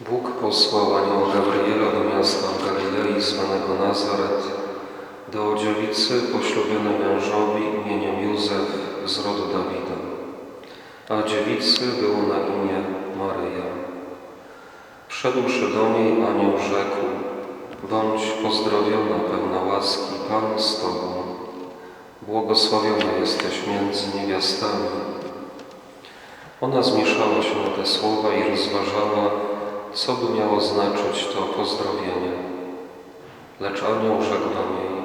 Bóg posłał anioła Gabriela do miasta Galilei zwanego Nazaret, do dziewicy poślubionej mężowi imieniem Józef z rodu Dawida. A dziewicy było na imię Maryja. Wszedłszy do niej, anioł rzekł, bądź pozdrowiona, pełna łaski, Pan z Tobą. Błogosławiona jesteś między niewiastami. Ona zmieszała się na te słowa i rozważała, co by miało znaczyć to pozdrowienie. Lecz anioł rzekł do niej,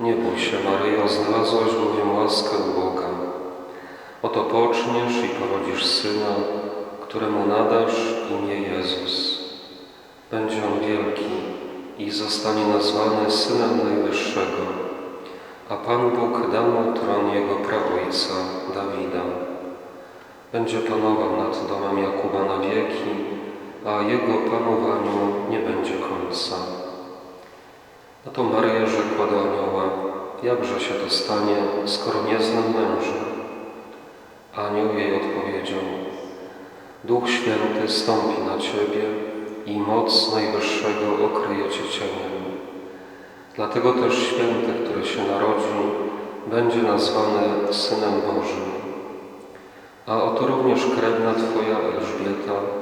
nie bój się Maryjo, znalazłaś bowiem łaskę u Boga. Oto poczniesz i porodzisz Syna, któremu nadasz imię Jezus. Będzie On wielki i zostanie nazwany Synem Najwyższego, a Pan Bóg da mu tron Jego praojca, Dawida. Będzie panował nad domem Jakuba na wieki, a Jego panowaniu nie będzie końca. Na to Maryja rzekła do anioła, jakże się to stanie, skoro nie znam męża? Anioł jej odpowiedział, Duch Święty stąpi na Ciebie i moc Najwyższego okryje Cię cieniem. Dlatego też Święty, który się narodzi, będzie nazwany Synem Bożym. A oto również krewna Twoja Elżbieta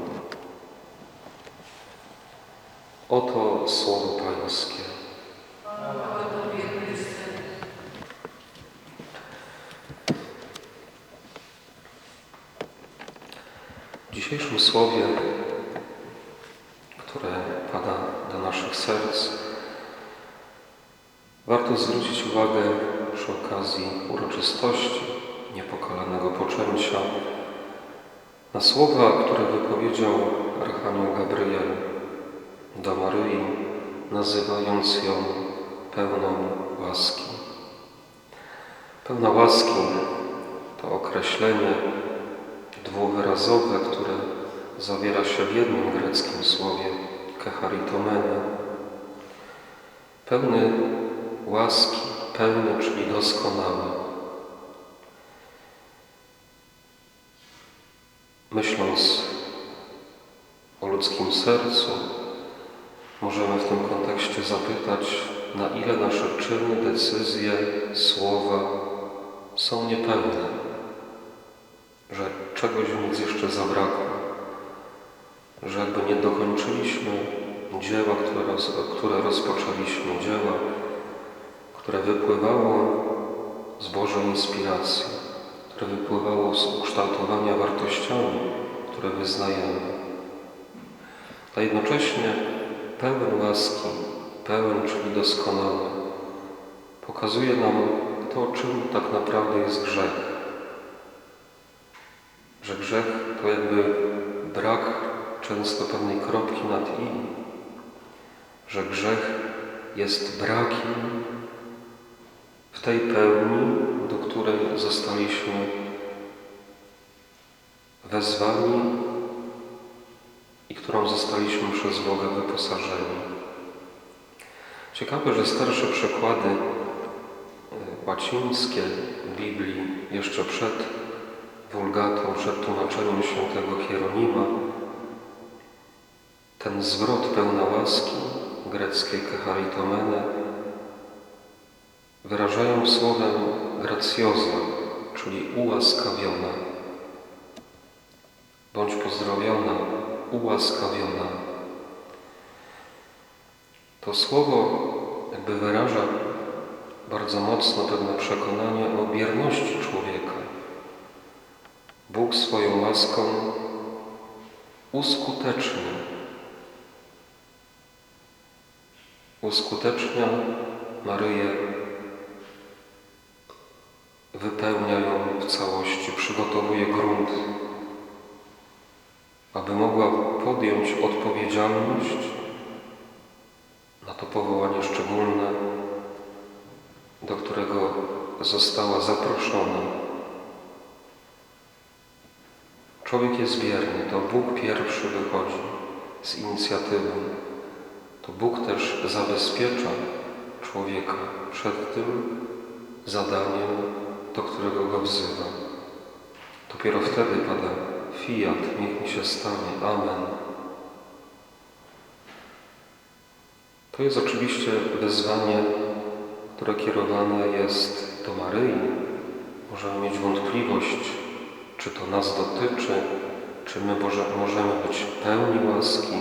Oto słowo Pańskie. W dzisiejszym słowie, które pada do naszych serc, warto zwrócić uwagę przy okazji uroczystości niepokalanego poczęcia na słowa, które wypowiedział Archanioł Gabriel do Maryi, nazywając ją pełną łaski. Pełna łaski to określenie dwuwyrazowe, które zawiera się w jednym greckim słowie kecharitomene. Pełny łaski, pełny, czyli doskonały. Myśląc o ludzkim sercu, możemy w tym kontekście zapytać, na ile nasze czyny, decyzje, słowa są niepełne, że czegoś w jeszcze zabrakło, że jakby nie dokończyliśmy dzieła, które, roz, które rozpoczęliśmy, dzieła, które wypływało z Bożej inspiracji, które wypływało z ukształtowania wartościami, które wyznajemy. A jednocześnie pełen łaski, pełen, czyli doskonały, pokazuje nam to, czym tak naprawdę jest grzech. Że grzech to jakby brak często pewnej kropki nad i, że grzech jest brakiem w tej pełni, do której zostaliśmy wezwani i którą zostaliśmy przez Boga wyposażeni. Ciekawe, że starsze przekłady e, łacińskie Biblii jeszcze przed wulgatą, przed tłumaczeniem świętego Hieronima, ten zwrot pełna łaski greckiej kecharitomene wyrażają słowem graciosa, czyli ułaskawiona. Bądź pozdrowiona, ułaskawiona. To słowo jakby wyraża bardzo mocno pewne przekonanie o bierności człowieka. Bóg swoją łaską uskutecznia. Uskutecznia Maryję, wypełnia ją w całości, przygotowuje grunt, aby mogła podjąć odpowiedzialność na to powołanie szczególne, do którego została zaproszona. Człowiek jest bierny, to Bóg pierwszy wychodzi z inicjatywą. To Bóg też zabezpiecza człowieka przed tym zadaniem, do którego go wzywa. Dopiero wtedy pada fiat, niech mi się stanie, amen. To jest oczywiście wyzwanie, które kierowane jest do Maryi. Możemy mieć wątpliwość, czy to nas dotyczy, czy my może, możemy być pełni łaski.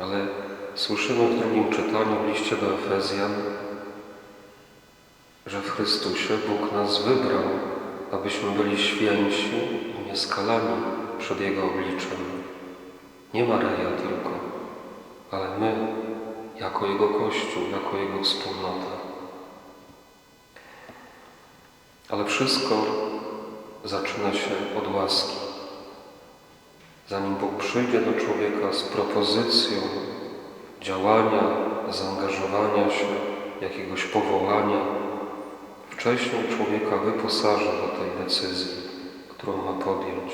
Ale słyszymy w drugim czytaniu w liście do Efezjan, że w Chrystusie Bóg nas wybrał, abyśmy byli święci nieskalani przed Jego obliczem. Nie Maryja tylko, ale my, jako Jego Kościół, jako Jego wspólnota. Ale wszystko zaczyna się od łaski. Zanim Bóg przyjdzie do człowieka z propozycją działania, zaangażowania się, jakiegoś powołania, wcześniej człowieka wyposaża do tej decyzji, którą ma podjąć.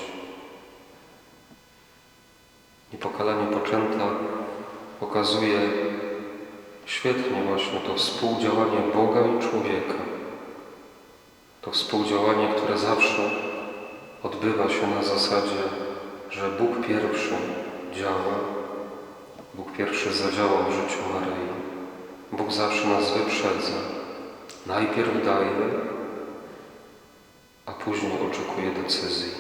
Niepokalanie poczęta pokazuje świetnie właśnie to współdziałanie Boga i człowieka. To współdziałanie, które zawsze odbywa się na zasadzie, że Bóg pierwszy działa, Bóg pierwszy zadziałał w życiu Maryi. Bóg zawsze nas wyprzedza. Najpierw daje, a później oczekuje decyzji.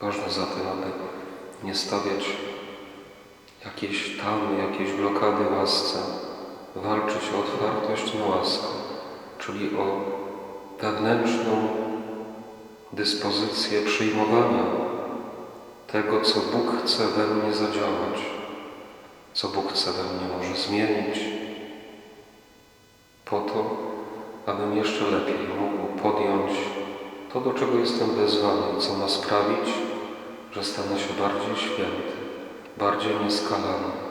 Ważne zatem, aby nie stawiać jakiejś tamy, jakiejś blokady łasce, walczyć o otwartość na łaskę, czyli o wewnętrzną dyspozycję przyjmowania tego, co Bóg chce we mnie zadziałać, co Bóg chce we mnie może zmienić, po to, abym jeszcze lepiej mógł podjąć to, do czego jestem wezwany, co ma sprawić, że stanę się bardziej święty, bardziej nieskalany,